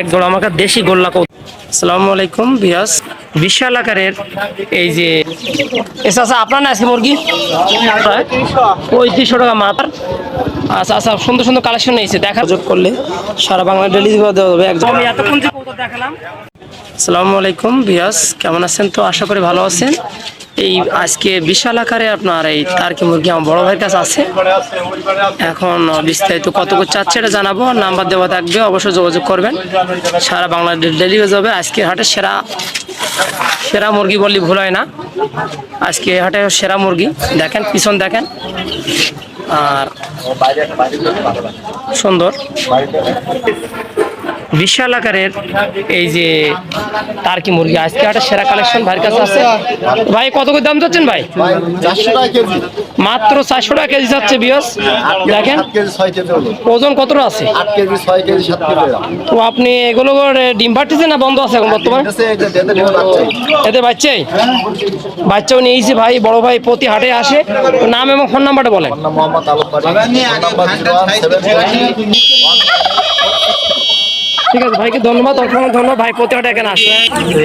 এক জোড়া আমাকে দেশি গোল্লা কৌ আসসালামু আলাইকুম বিয়াস বিশাল আকারের এই যে এসা আচ্ছা আপনার না আজকে মুরগি? পঁয়ত্রিশশো টাকা মাথার আচ্ছা আচ্ছা সুন্দর সুন্দর কালেকশন নিয়েছে দেখা যোগ করলে সারা বাংলা ডেলিভারি দেওয়া হবে একদম আমি এতক্ষণ যে দেখালাম। আসসালামু আলাইকুম বিয়াস কেমন আছেন তো? আশা করি ভালো আছেন। এই আজকে বিশাল আকারে আপনার এই তারকি মুরগি আমার বড় ভাইয়ের কাছে আছে। এখন বিস্তারিত কত করে চাচ্ছে এটা জানাব। নাম্বার দেওয়া থাকবে, অবশ্যই যোগাযোগ করবেন। সারা বাংলা ডেলিভারি যাবে। আজকের হাটে সেরা সেরা মুরগি বললে ভুল হয় না। আজকে হাটে সেরা মুরগি। দেখেন, পিছন দেখেন। আর সুন্দর। বিশাল আকারের এই যে টার্কি মুরগি। আজকে একটা সেরা কালেকশন ভাইয়ের কাছে আছে। ভাই কত করে দাম যাচ্ছেন ভাই? চারশো টাকা কেজি। মাত্র চারশো টাকা কেজি যাচ্ছে বিয়স দেখেন। ওজন কতটা আছে। তো আপনি এগুলো ডিম পাঠিয়েছে না বন্ধ আছে এখন বর্তমানে। এতে বাচ্চাই। বাচ্চাও নিয়েছি ভাই বড় ভাই প্রতি হাটে আসে। নাম এবং ফোন নাম্বারটা বলেন। ঠিক আছে, ভাইকে ধন্যবাদ, অসংখ্য ধন্যবাদ। ভাই প্রতি হাটে এখানে আসে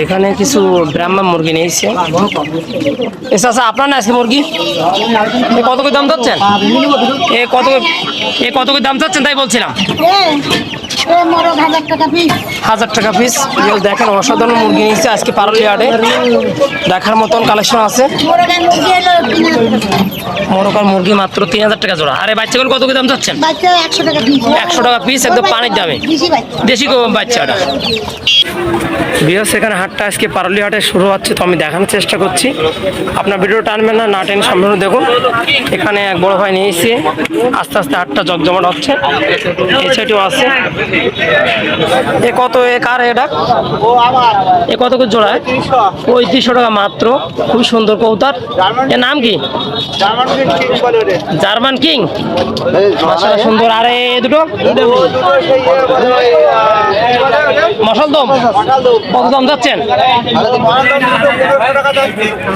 এখানে কিছু ব্রাহ্মণ মুরগি নিয়েছে। এসে আচ্ছা আপনার না আজকে মুরগি? কত করে দাম চাচ্ছেন? এ কত এ কত করে দাম চাচ্ছেন তাই বলছিলাম। হাজার টাকা পিস দেখেন অসাধারণ মুরগি নিয়েছে আজকে পারলি হাটে দেখার মতন কালেকশন আছে। মোরকার মুরগি মাত্র তিন হাজার টাকা জোড়া। আরে বাচ্চাগুলো কত করে দাম বাচ্চা একশো টাকা পিস একদম পানির দামে। দেশি বাচ্চাটা। বিয়াস এখানে হাটটা আজকে পারলি হাটে শুরু হচ্ছে তো আমি দেখানোর চেষ্টা করছি। আপনার ভিডিও টানবেন না না টেন সম্পূর্ণ দেখুন। এখানে এক বড় ভাই নিয়ে এসে আস্তে আস্তে হাটটা জগজমাট হচ্ছে। এই সাইডেও আছে। এ কত, এ কার এটা? এ কত করে জোড়ায় পঁয়ত্রিশশো টাকা মাত্র। খুব সুন্দর কৌতার এর নাম কি? German king. সুন্দর। আরে এ দুটো? মশাল দম? কত দাম যাচ্ছেন?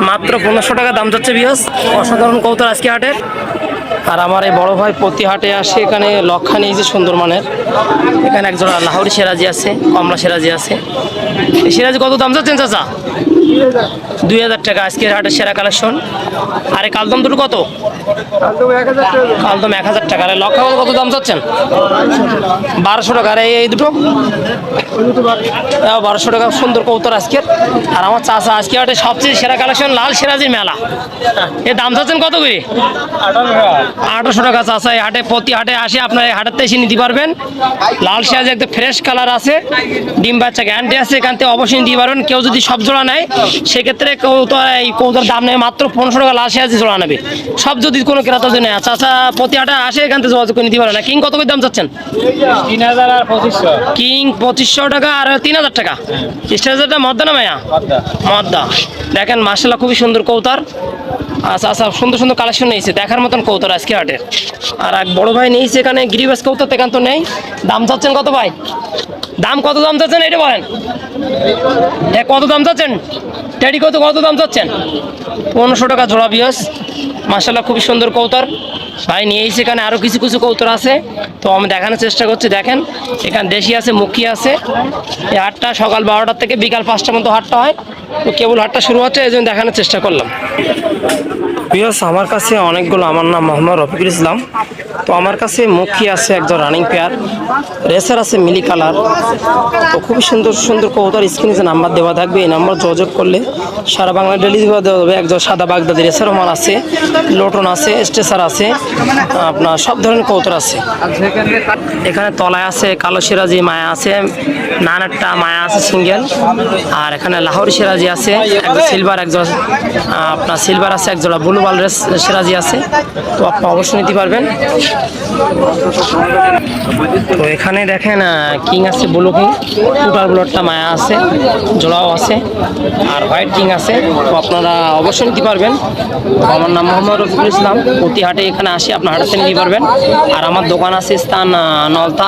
মাত্র পনেরোশো টাকা দাম যাচ্ছে বিহস অসাধারণ কৌতার আজকে হাটের। আর আমার এই বড় ভাই প্রতি হাটে আসে এখানে লক্ষা নিয়ে যে সুন্দর মানের। এখানে একজোড়া লাহোরি সেরাজি আছে কমলা সেরাজি আছে। সেরাজি কত দাম যাচ্ছেন চাচা? দুই হাজার টাকা আজকের হাটের সেরা কালেকশন। আরে কালদম দুটো কত? কালদম এক হাজার টাকা। আরে লক্ষা কত দাম চাচ্ছেন? বারোশো টাকা। আরে এই দুটো? বারোশো টাকা। সুন্দর কৌতর আজকের। আর আমার চাষা আজকে হাটে সবচেয়ে সেরা কালেকশন লাল সেরাজির মেলা। এর দাম চাচ্ছেন কত করে? আঠারোশো টাকা। চাষা এই হাটে প্রতি হাটে আসে আপনার এই হাটের এসে নিতে পারবেন। লাল সেরাজি একদম ফ্রেশ কালার আছে। ডিম বাচ্চা গ্যারান্টি আছে এখান থেকে অবশ্যই নিতে পারবেন। কেউ যদি সব জোড়া নেয় সেক্ষেত্রে কৌতর এই কৌতর দাম নেয় মাত্র পনেরোশো টাকা লাল সেরাজি জোড়া নেবে সব যদি কোনো ক্রেতা যদি নেয় চাষা প্রতি হাটে আসে এখান থেকে যোগাযোগ করে নিতে পারবেন না। কিং কত করে দাম চাচ্ছেন? কিং পঁচিশশো টাকা আর তিন হাজার টাকা। স্টেজটা মদ্দা না মায়া মদ্দা। দেখেন মার্শাল্লাহ খুবই সুন্দর কৌতার। আচ্ছা আচ্ছা সুন্দর সুন্দর কালেকশন নিয়েছে। দেখার মতন কৌতার আজকে হাটের। আর এক বড় ভাই নিয়েছে এখানে গিরিবাস কৌতার এখান তো নেই। দাম চাচ্ছেন কত ভাই? দাম কত দাম চাচ্ছেন এটা বলেন। এ, কত দাম চাচ্ছেন? ট্যাডি কত কত দাম চাচ্ছেন? পনেরোশো টাকা জোড়া বিয়স মার্শাল্লাহ খুবই সুন্দর কৌতার ভাই, নিয়ে এসে এখানে আরও কিছু কিছু কৌতর আছে। তো আমি দেখানোর চেষ্টা করছি, দেখেন। এখানে দেশি আছে, মুখী আছে। এই হাটটা সকাল বারোটার থেকে বিকাল পাঁচটার মতো হাটটা হয়। তো কেবল হাটটা শুরু হচ্ছে, এই জন্য দেখানোর চেষ্টা করলাম। বিয়স আমার কাছে অনেকগুলো, আমার নাম মোহাম্মদ রফিকুল ইসলাম। তো আমার কাছে মুখী আছে একজন রানিং পেয়ার রেসার আছে মিলি কালার। তো খুবই সুন্দর সুন্দর কৌতার স্ক্রিনে যে নাম্বার দেওয়া থাকবে, এই নাম্বার যোগাযোগ করলে সারা বাংলা ডেলিভারি দেওয়া হবে। একজন সাদা বাগদাদি রেসারও মাল আছে, লোটন আছে, স্টেসার আছে, আপনার সব ধরনের কৌতর আছে। এখানে তলায় আছে কালো সিরাজি, মায়া আছে, নানারটা মায়া আছে সিঙ্গেল আর এখানে লাহোরি সিরাজি আছে, একজন সিলভার একজন, আপনার সিলভার আছে, একজোড়া ব্লু বালরেস সিরাজি আছে, তো আপনি অবশ্যই নিতে পারবেন। তো এখানে দেখেন কিং আছে ব্লু কিং, টোটাল ব্লডটা মায়া আছে, জোড়াও আছে, আর হোয়াইট কিং আছে, তো আপনারা অবশ্যই নিতে পারবেন। আমার নাম মোহাম্মদ রফিকুল ইসলাম প্রতি হাটে এখানে আসি, আপনার হাটাতে নিতে পারবেন। আর আমার দোকান আছে স্থান নলতা।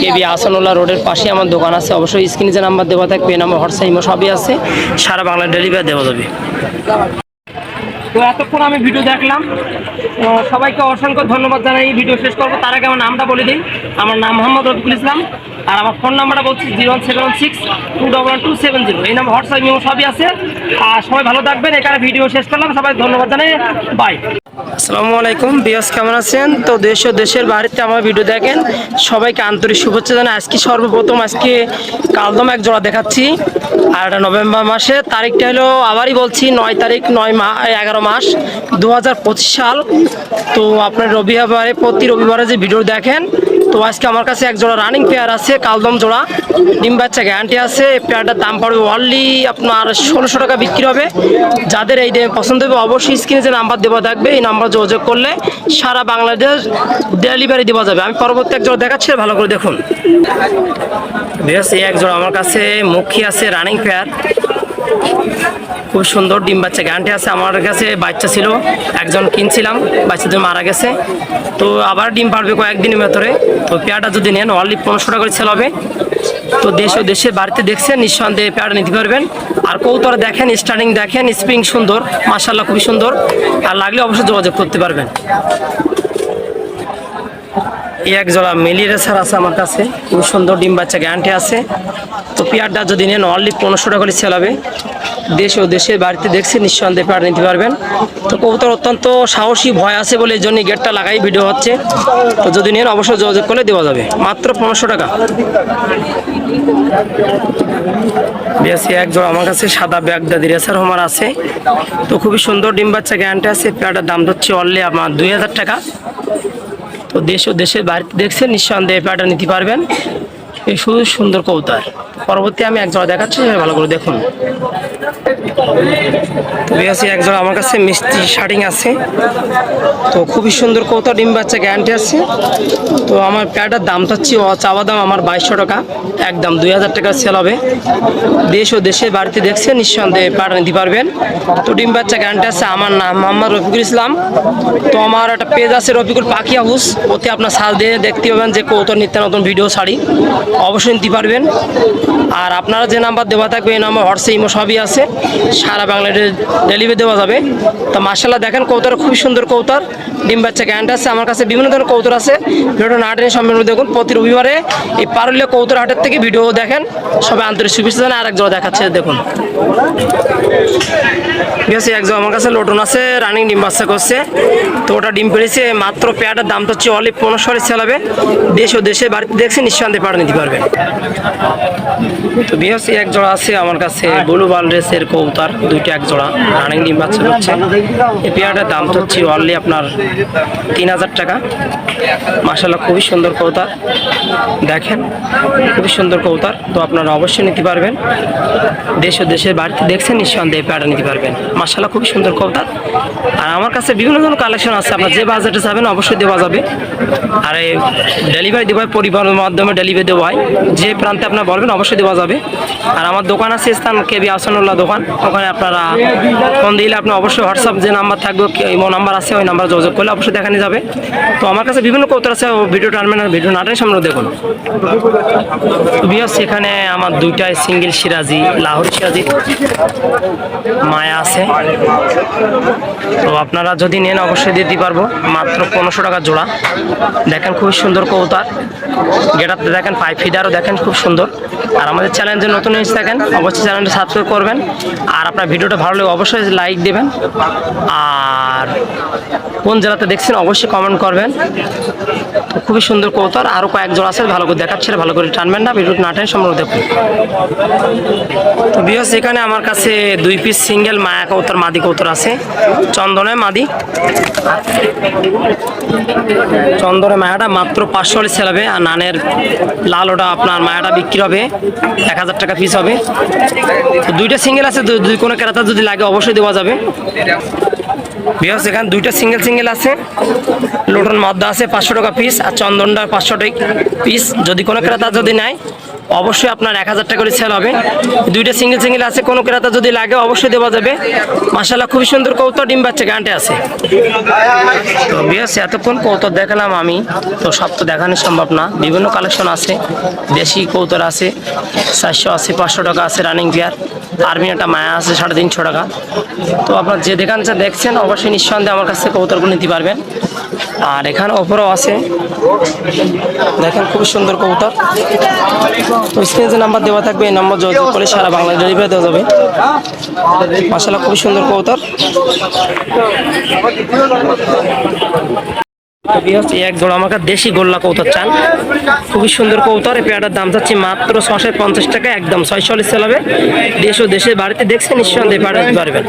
কেবি আসানুল্লাহ রোডের পাশে আমার দোকান আছে, অবশ্যই স্ক্রিনে যে নাম্বার দেওয়া থাকবে নাম্বার, হোয়াটসঅ্যাপ, ইমো সবই আছে, সারা বাংলা ডেলিভারি দেওয়া যাবে। তো এতক্ষণ আমি ভিডিও দেখলাম। সবাইকে অসংখ্য ধন্যবাদ জানাই। ভিডিও শেষ করব। তার আগে আমার নামটা বলে দিই আমার নাম মোহাম্মদ রফিকুল ইসলাম। আর আমার ফোন নাম্বারটা বলছি zero one seven six two double two seven zero. এই নাম্বার হোয়াটসঅ্যাপ, ইমো সবই আছে। আর সবাই ভালো থাকবেন। এখানে ভিডিও শেষ করলাম। সবাই ধন্যবাদ জানাই বাই আসসালামু আলাইকুম বিয়াস কেমন আছেন? তো দেশ ও দেশের বাড়িতে আমার ভিডিও দেখেন। সবাইকে আন্তরিক শুভেচ্ছা জানাই। আজকে সর্বপ্রথম আজকে কালদম এক জোড়া দেখাচ্ছি। আর নভেম্বর মাসে। তারিখটা হলো আবারই বলছি, নয় তারিখ, নয় মা এগারো মাস দু হাজার পঁচিশ সাল। তো আপনার রবিবারে, প্রতি রবিবারে যে ভিডিও দেখেন তো আজকে আমার কাছে এক জোড়া রানিং পেয়ার আছে, কালদম জোড়া। ডিম বাচ্চা গ্যারান্টি আছে পেয়ারটার দাম পড়বে অনলি আপনার ষোলোশো টাকা বিক্রি হবে। যাদের এই পছন্দ হবে, অবশ্যই স্ক্রিনে যে নাম্বার দেওয়া থাকবে, এই নাম্বার যোগাযোগ করলে সারা বাংলাদেশ ডেলিভারি দেওয়া যাবে। আমি পরবর্তী এক জোড়া দেখাচ্ছি, ভালো করে দেখুন। এক জোড়া আমার কাছে মুখী আছে রানিং পেয়ার খুব সুন্দর ডিম বাচ্চা গ্যারান্টি আছে। আমার কাছে বাচ্চা ছিল, একজন কিনছিলাম বাচ্চা দুটো মারা গেছে। তো আবার ডিম পারবে কয়েকদিনের ভেতরে। তো পেয়ারটা যদি নেন অনলি পনেরোশো টাকা করে সেল হবে। তো দেশ ও দেশের বাড়িতে দেখছেন, নিঃসন্দেহে পেয়ারটা নিতে পারবেন। আর কৌতরা দেখেন স্টার্টিং দেখেন স্প্রিং সুন্দর মার্শাল্লাহ খুবই সুন্দর। আর লাগলে অবশ্যই যোগাযোগ করতে পারবেন। এক জোড়া মিলি রেসার আছে আমার কাছে। খুব সুন্দর ডিম বাচ্চা গ্যারান্টি আছে। তো পেয়ারটা যদি নেন অনলি পনেরোশো টাকা করে সেল হবে। দেশ ও দেশের বাড়িতে দেখছে, নিঃসন্দেহে পেয়ার নিতে পারবেন। তো কবুতর অত্যন্ত সাহসী, ভয় আছে বলে এই জন্য গেটটা লাগাই ভিডিও হচ্ছে। তো যদি নেন, অবশ্যই যোগাযোগ করলে দেওয়া যাবে। মাত্র পনেরোশো টাকা। বেশ এক জোড়া আমার কাছে সাদা ব্যাগদা রেসার হোমার আছে। তো খুবই সুন্দর ডিম বাচ্চা গ্যারান্টি আছে। পেয়ারটার দাম হচ্ছে অনলি আমার দুই হাজার টাকা। তো দেশ ও দেশের বাড়িতে দেখছেন, নিঃসন্দেহে পেয়ারটা নিতে পারবেন। এই শুধু সুন্দর কৌতার পরবর্তী আমি এক জোড়া দেখাচ্ছি ভালো করে দেখুন। বিয়াসি এক জোড়া আমার কাছে মিষ্টি শার্টিং আছে। তো খুবই সুন্দর কৌতা ডিম বাচ্চা গ্যারান্টি আছে। তো আমার প্যাডার দাম চাচ্ছি চাওয়া দাম আমার বাইশশো টাকা, একদম দুই হাজার টাকা সেল হবে। দেশ ও দেশের বাড়িতে দেখছে, নিঃসন্দেহে প্যাড নিতে পারবেন। তো ডিম বাচ্চা গ্যারান্টি আছে, আমার নাম মোহাম্মদ রফিকুল ইসলাম। তো আমার একটা পেজ আছে, রফিকুল পাখি হাউস। ওতে আপনার সাল দিয়ে দেখতে পাবেন যে কৌতর নিত্য নতুন ভিডিও ছাড়ি অবশ্যই নিতে পারবেন। আর আপনারা যে নাম্বার দেওয়া থাকবে, এই নাম্বার হোয়াটসঅ্যাপ ইমো সবই আছে। সারা বাংলাদেশে ডেলিভারি দেওয়া যাবে। তো মার্শাল্লাহ দেখেন কৌতার খুব সুন্দর কৌতার। ডিম বাচ্চা গ্যারান্টি আছে। আমার কাছে বিভিন্ন ধরনের কৌতর আছে। ভিডিওটা না সম্পূর্ণ দেখুন। প্রতি রবিবারে এই পারুল্য কৌতর হাটের থেকে ভিডিও দেখেন। সবাই আন্তরিক শুভেচ্ছা জানাই আরেক জোড়া দেখাচ্ছে, দেখুন। বেশ একজন আমার কাছে লোটন আছে। রানিং ডিম বাচ্চা করছে। তো ওটা ডিম পেড়েছে মাত্র পেয়ারটার দাম তো হচ্ছে অলি পনেরোশোরে চালাবে দেশ ও দেশে বাড়িতে দেখছে নিঃসন্দেহে পাড়া নিতে পারবেন। তো বিএসসি এক জোড়া আছে আমার কাছে ব্লু বালরেসের কৌতার দুইটা এক জোড়া রানিং ডিম বাচ্চা করছে এই পেয়ারটার দাম তো হচ্ছে অনলি আপনার তিন হাজার টাকা। মাসাল্লাহ খুবই সুন্দর কৌতার দেখেন, খুবই সুন্দর কৌতার তো আপনারা অবশ্যই নিতে পারবেন। দেশ ও দেশের বাড়িতে দেখছেন নিঃসন্দেহে পেয়ারটা নিতে পারবেন। মাসাল্লাহ খুবই সুন্দর কৌতার আর আমার কাছে বিভিন্ন ধরনের কালেকশন আছে। আপনার যে বাজেটে যাবেন, অবশ্যই দেওয়া যাবে। আর ডেলিভারি দেওয়া হয় পরিবহনের মাধ্যমে ডেলিভারি দেওয়া হয়। যে প্রান্তে আপনার বলবেন, অবশ্যই দেওয়া যাবে। আর আমার দোকান আছে, স্থান কেবি আসানুল্লাহ দোকান। ওখানে আপনারা ফোন দিলে আপনি অবশ্যই হোয়াটসঅ্যাপ যে নাম্বার থাকবে ইমো নাম্বার আছে, ওই নাম্বার যোগাযোগ করলে অবশ্যই দেখানো যাবে। তো আমার কাছে বিভিন্ন কৌতর আছে ভিডিও টানবেন আর ভিডিও নাটের সামনে দেখুন। বিয়াস এখানে আমার দুইটাই সিঙ্গেল সিরাজি, লাহোর সিরাজি, মায়া আছে। তো আপনারা যদি নেন, অবশ্যই দিতে পারব। মাত্র পনেরোশো টাকা জোড়া। দেখেন খুব সুন্দর কৌতার গেটাতে দেখেন পাইপ ফিডারও দেখেন খুব সুন্দর। আর আমাদের চ্যানেল নতুন এসে থাকেন, অবশ্যই চ্যানেলটা সাবস্ক্রাইব করবেন। আর আপনার ভিডিওটা ভালো লাগে অবশ্যই লাইক দেবেন। আর কোন জেলাতে দেখছেন অবশ্যই কমেন্ট করবেন। খুবই সুন্দর কৌতর আরও কয়েক আছে, ভালো করে দেখাচ্ছে, ভালো করে টানবেন না ভিডিওটা না টেনে সম্পূর্ণ দেখুন। তো বিয়স এখানে আমার কাছে দুই পিস সিঙ্গেল মায়া কৌতর মাদি কৌতর আছে। চন্দনে মাদি। চন্দনে মায়াটা মাত্র পাঁচশো হলে সেল হবে আর নানের লাল ওটা আপনার মায়াটা বিক্রি হবে, এক হাজার টাকা পিস হবে। দুইটা সিঙ্গেল আছে দুই কোনো কেরাতা যদি লাগে অবশ্যই দেওয়া যাবে। বিয়স এখানে দুইটা সিঙ্গেল সিঙ্গেল আছে। লোটন মদ্দা আছে পাঁচশো টাকা পিস আর চন্দনটা পাঁচশো টাকা পিস যদি কোনো ক্রেতা যদি নেয় অবশ্যই আপনার এক হাজার টাকা করে সেল হবে। দুইটা সিঙ্গেল সিঙ্গেল আছে, কোনো ক্রেতা যদি লাগে অবশ্যই দেওয়া যাবে। মাসাল্লাহ খুবই সুন্দর কৌতর ডিম বাচ্চা গানটে আছে। তো বিয়াস এতক্ষণ কৌতর দেখালাম আমি। তো সব তো দেখানো সম্ভব না। বিভিন্ন কালেকশন আছে, দেশি কৌতর আছে, চারশো আশি পাঁচশো টাকা আছে রানিং পেয়ার আর্মি একটা মায়া আছে, সাড়ে তিনশো টাকা। তো আপনার যে দোকানটা দেখছেন, অবশ্যই নিঃসন্দেহে আমার কাছ থেকে কবুতরগুলো নিতে পারবেন। আর এখানে ওপরেও আছে দেখেন খুব সুন্দর কবুতর। তো স্ক্রিনে যে নাম্বার দেওয়া থাকবে, এই নম্বর যোগাযোগ করে সারা বাংলা ডেলিভারি দেওয়া যাবে। মাসাল্লাহ খুবই সুন্দর কবুতর। এক জোড়া আমাকে দেশি গোল্লা কৌতর চান। খুবই সুন্দর কৌতর এই পেয়ারটার দাম চাচ্ছি মাত্র ছশো পঞ্চাশ টাকা, একদম ছয়শো সেল হবে। দেশ ও দেশের বাড়িতে দেখছে নিঃসন্দেহে পেয়ারটা দিতে পারবেন